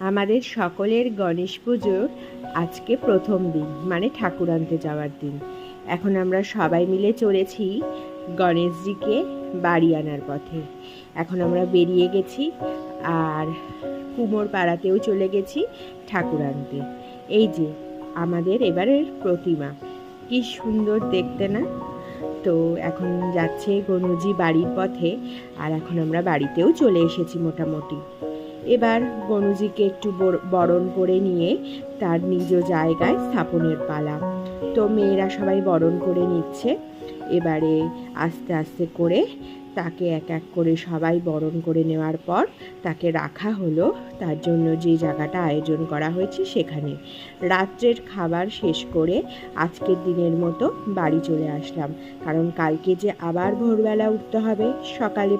আমাদের সকলের গণেশ পুজোর আজকে প্রথম দিন মানে ঠাকুর আনতে যাওয়ার দিন। এখন আমরা সবাই মিলে চলেছি গণেশজিকে বাড়ি আনার পথে। এখন আমরা বেরিয়ে গেছি আর কুমোর পাড়াতেও চলে গেছি ঠাকুর আনতে এই যে, আমাদের এবারের প্রতিমা। কি সুন্দর দেখতে না? তো এখন যাচ্ছে গনুজি বাড়ির পথে আর এখন আমরা বাড়িতেও চলে এসেছি মোটামুটি। এবার গনুজিকে একটু বর- বরণ করে নিয়ে তার নিজ জায়গায় স্থাপনের পালা। তো মেয়েরা সবাই বরণ করে নিচ্ছে। এবারে আস্তে আস্তে করে তাকে এক এক করে সবাই বরণ করে নেওয়ার পর তাকে রাখা হলো। তার জন্য যে জায়গাটা আয়োজন করা হয়েছে সেখানে। রাত্রের খাবার শেষ করে আজকের দিনের মতো বাড়ি চলে আসলাম। কারণ কালকে যে আবার ভোরবেলা উঠতে হবে, সকালে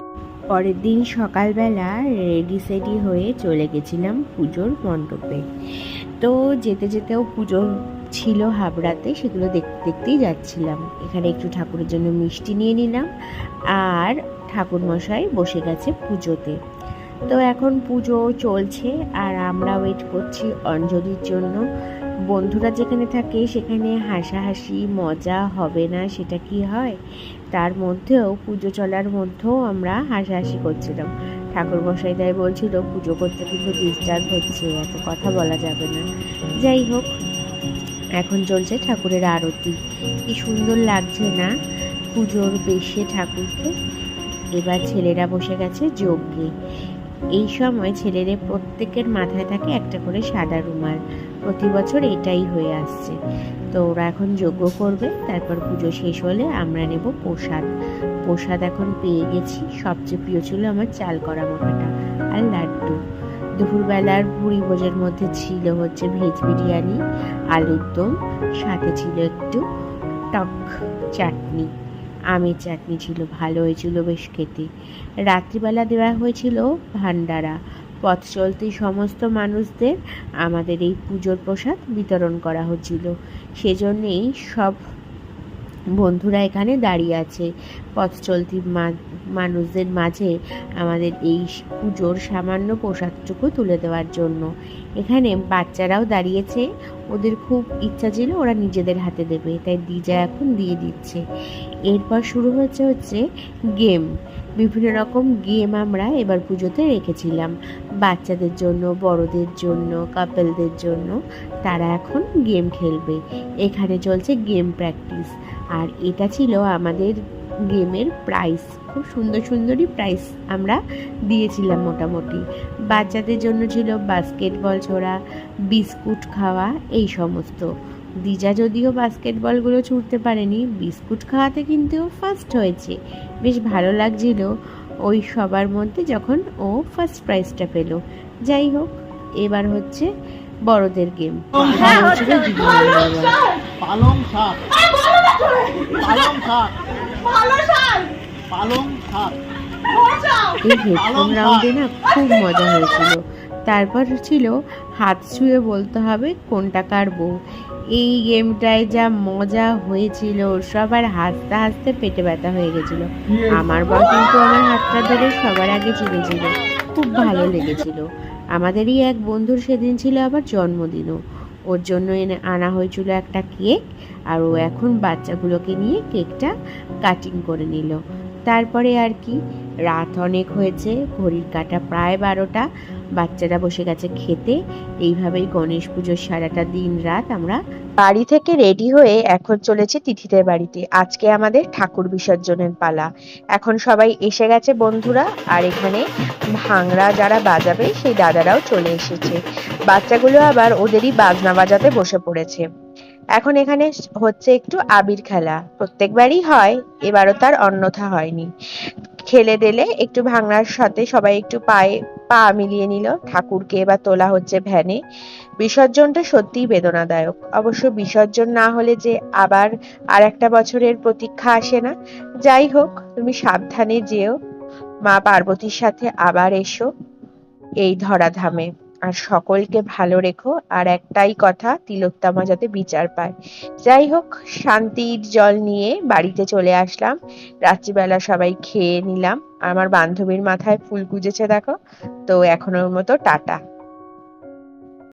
পরের দিন সকালবেলা রেডি সেডি হয়ে চলে গেছিলাম পুজোর মণ্ডপে। তো যেতে যেতেও পুজো ছিল হাবড়াতে, সেগুলো দেখতে দেখতেই যাচ্ছিলাম। এখানে একটু ঠাকুরের জন্য মিষ্টি নিয়ে নিলাম আর ঠাকুর মশাই বসে গেছে পুজোতে। তো এখন পুজো চলছে আর আমরা ওয়েট করছি অঞ্জলির জন্য। বন্ধুরা যেখানে থাকে সেখানে হাসাহাসি, মজা হবে না, সেটা কি হয়? তার মধ্যেও পুজো চলার মধ্যেও আমরা হাসাহাসি করছিলাম। ঠাকুর মশাই তাই বলছিল, পুজো করতে কিন্তু ডিস্টার্ব হচ্ছে, এত কথা বলা যাবে না। যাই হোক, এখন চলছে ঠাকুরের আরতি। কি সুন্দর লাগছে না? পুজোর বেশে ঠাকুরকে, এবার ছেলেরা বসে গেছে যজ্ঞে। এই সময় ছেলেদের প্রত্যেকের মাথায় থাকে একটা করে সাদা রুমাল। প্রতি বছর এটাই হয়ে আসছে। তো ওরা এখন যজ্ঞ করবে, তারপর পুজো শেষ হলে আমরা নেব প্রসাদ। প্রসাদ এখন পেয়ে গেছি। সবচেয়ে প্রিয় ছিল আমার চাল করা মাখাটা আর লাড্ডু। দুপুরবেলার ভুড়ি ভোজের মধ্যে ছিল হচ্ছে ভেজ বিরিয়ানি, আলুর দম, সাথে ছিল একটু টক চাটনি। আমের চাটনি ছিল, ভালো হয়েছিল বেশ খেতে। রাত্রিবেলা দেওয়া হয়েছিল ভান্ডারা। পথ চলতি সমস্ত মানুষদের আমাদের এই পুজোর প্রসাদ বিতরণ করা হচ্ছিল। সেজন্যেই সব বন্ধুরা এখানে দাঁড়িয়ে আছে। পথ চলতি মানুষদের মাঝে আমাদের এই পুজোর সামান্য পোশাকটুকু তুলে দেওয়ার জন্য। এখানে বাচ্চারাও দাঁড়িয়েছে। ওদের খুব ইচ্ছা ছিল ওরা নিজেদের হাতে দেবে, তাই দিজা এখন দিয়ে দিচ্ছে। এরপর শুরু হচ্ছে হচ্ছে গেম। বিভিন্ন রকম গেম আমরা এবার পুজোতে রেখেছিলাম। বাচ্চাদের জন্য, বড়দের জন্য, কাপেলদের জন্য তারা এখন গেম খেলবে। এখানে চলছে গেম প্র্যাকটিস। আর এটা ছিল আমাদের গেমের প্রাইস। খুব সুন্দর সুন্দরই প্রাইস আমরা দিয়েছিলাম মোটামুটি। বাচ্চাদের জন্য ছিল বাস্কেটবল ছোড়া, বিস্কুট খাওয়া, এই সমস্ত। দিজা যদিও বাস্কেটবলগুলো ছুটতে পারেনি বিস্কুট খাওয়াতে কিন্তু ও ফার্স্ট হয়েছে। বেশ ভালো লাগছিল ওই সবার মধ্যে যখন ও ফার্স্ট প্রাইজটা পেল। যাই হোক এবার হচ্ছে বড়দের গেম ওয়ান পালং শাক। পালং শাক। পালং শাক। এই হেডফোন রাউন্ডে না খুব মজা হয়েছিল। তারপর ছিল হাত ছুঁয়ে বলতে হবে কোনটা কার বউ। এই গেমটায় যা মজা হয়েছিল, সবার হাসতে হাসতে পেটে ব্যথা হয়ে গেছিল। আমার বর কিন্তু আমার হাতটা ধরে সবার আগে চিনেছিল খুব ভালো লেগেছিল। আমাদেরই এক বন্ধুর সেদিন ছিল আবার জন্মদিনও। ওর জন্য এনে আনা হয়েছিল একটা কেক, আর ও এখন বাচ্চাগুলোকে নিয়ে কেকটা কাটিং করে নিল। তারপরে আর কি, রাত অনেক হয়েছে, ঘড়ির কাটা প্রায় বারোটা। বাচ্চারা বসে গেছে খেতে। এইভাবেই গণেশ পুজোর সারাটা দিন রাত আমরা বাড়ি থেকে রেডি হয়ে এখন চলেছে তিথিদের বাড়িতে। আজকে আমাদের ঠাকুর বিসর্জনের পালা। এখন সবাই এসে গেছে বন্ধুরা, আর এখানে ভাংড়া যারা বাজাবে, সেই দাদারাও চলে এসেছে। বাচ্চাগুলো আবার ওদেরই বাজনা বাজাতে বসে পড়েছে। এখন এখানে হচ্ছে একটু আবির খেলা। প্রত্যেকবারই হয়, এবারও তার অন্যথা হয়নি। খেলে দিলে একটু ভাঙার সাথে সবাই একটু পায়ে পা মিলিয়ে নিল। ঠাকুরকে এবার তোলা হচ্ছে ভ্যানে। বিসর্জনটা সত্যিই বেদনাদায়ক। অবশ্য বিসর্জন না হলে যে আবার আর একটা বছরের প্রতীক্ষা আসে না। যাই হোক, তুমি সাবধানে যেও। মা পার্বতীর সাথে আবার এসো এই ধরাধামে। আর সকলকে ভালো রেখো। আর একটাই কথা, তিলোত্তমা যাতে বিচার পায়। যাই হোক, শান্তির জল নিয়ে বাড়িতে চলে আসলাম। রাত্রিবেলা সবাই খেয়ে নিলাম। আমার বান্ধবীর মাথায় ফুল গুজেছে, দেখো। তো এখনোর মতো টাটা।